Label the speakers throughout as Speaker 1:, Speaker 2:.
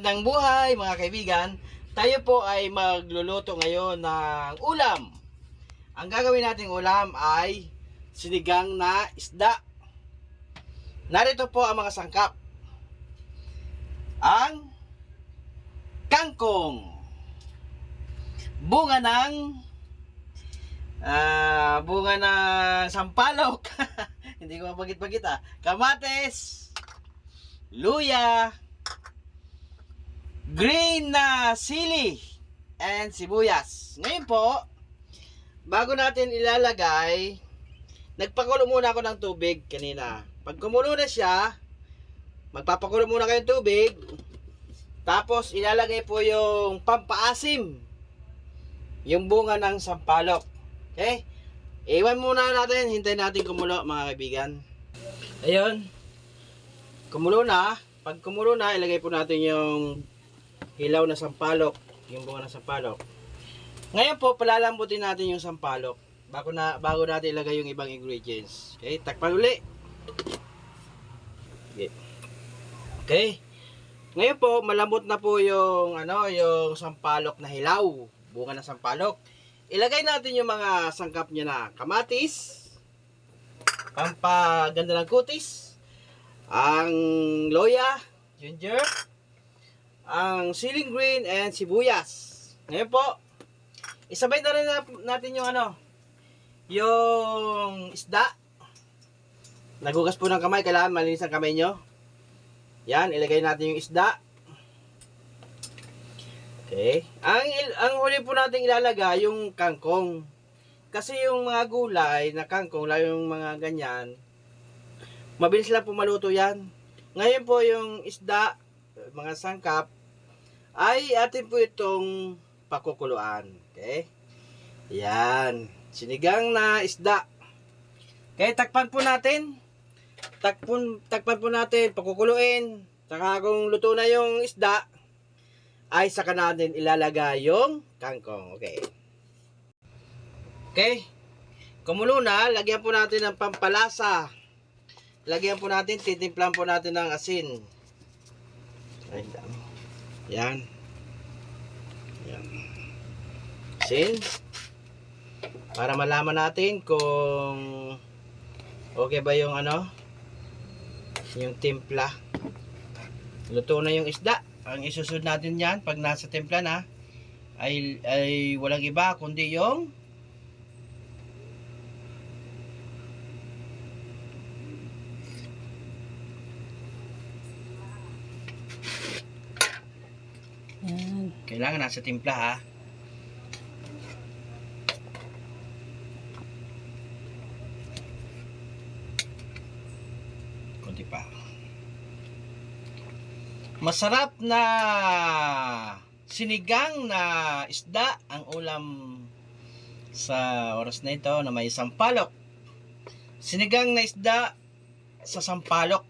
Speaker 1: Magandang buhay mga kaibigan. Tayo po ay magluluto ngayon ng ulam. Ang gagawin nating ulam ay sinigang na isda. Narito po ang mga sangkap. Ang kangkong. Bunga ng ah, bunga ng sampalok. Hindi ko mapagit-bagit ah. Kamates. Luya green na sili and sibuyas. Ngayon po, bago natin ilalagay, nagpakulo muna ako ng tubig kanina. Pag kumulo na siya, magpapakulo muna kayo ng tubig. Tapos ilalagay po yung pampaasim. Yung bunga ng sampalok. Okay? Iwan muna natin, hintayin natin kumulo mga kaibigan. Ayun. Kumulo na. Pag kumulo na, ilagay po natin yung hilaw na sampalok, yung bunga ng sampalok. Ngayon po, palalambutin natin yung sampalok bago na bago natin ilagay yung ibang ingredients. Okay, takpan uli. Okay. Ngayon po, malambot na po yung ano, yung sampalok na hilaw, bunga ng sampalok. Ilagay natin yung mga sangkap niya na kamatis, pampaganda ng kutis, ang loya, ginger, ang ceiling green and sibuyas. Ngayon po, isabay na rin na- natin yung ano, yung isda. Nagugas po ng kamay, kailangan malinis ang kamay nyo. Yan, ilagay natin yung isda. Okay. Ang, ang huli po natin ilalagay yung kangkong. Kasi yung mga gulay na kangkong, lalo yung mga ganyan, mabilis lang po maluto yan. Ngayon po yung isda, mga sangkap, ay atin po itong pakukuluan. Okay? Yan. Sinigang na isda. Okay, takpan po natin. Takpan, takpan po natin, pakukuluin. Saka kung luto na yung isda, ay saka natin ilalagay yung kangkong. Okay. Okay. Kumulo na, lagyan po natin ng pampalasa. Lagyan po natin, titimplan po natin ng asin. Ay, dami. Yan. Yan. Sin. Para malaman natin kung okay ba yung ano, yung timpla. Luto na yung isda. Ang isusunod natin yan pag nasa timpla na ay, ay walang iba kundi yung. Kailangan nasa timpla ha. Kunti pa. Masarap na sinigang na isda ang ulam sa oras na ito na may sampalok. Sinigang na isda sa sampalok.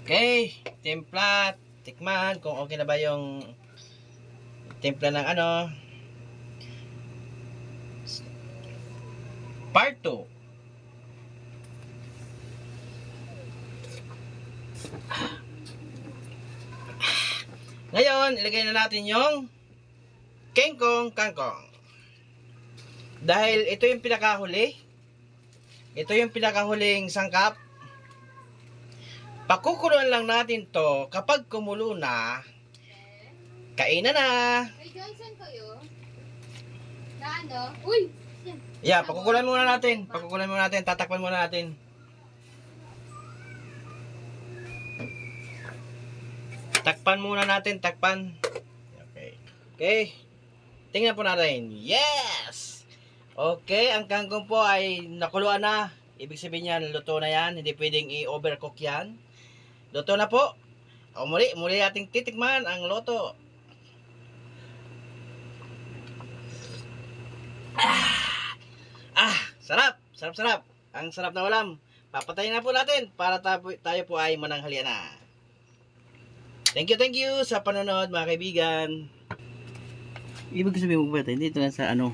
Speaker 1: Okay, timpla, tikman kung okay na ba yung timpla ng ano. Part 2. Ngayon, ilagay na natin yung kengkong kangkong. Dahil ito yung pinakahuli. Ito yung pinakahuling sangkap. Pakukuluan lang natin to kapag kumulo na. Kainan na.
Speaker 2: May Johnson kayo? Na ano? Uy!
Speaker 1: Yeah, pakukulan muna natin. Pakukulan muna natin. Tatakpan muna natin. Takpan muna natin. Takpan. Okay. Okay. Tingnan po natin. Yes! Okay, ang kangkong po ay nakuluan na. Ibig sabihin yan, luto na yan. Hindi pwedeng i-overcook yan. Luto na po. O muli, muli ating titikman ang loto. Ah, sarap. Sarap, sarap. Ang sarap na ulam. Papatayin na po natin para tayo, tayo po ay mananghalian na. Thank you, thank you sa panonood mga kaibigan. Ibig sabihin mo ba ito? Hindi ito lang sa ano,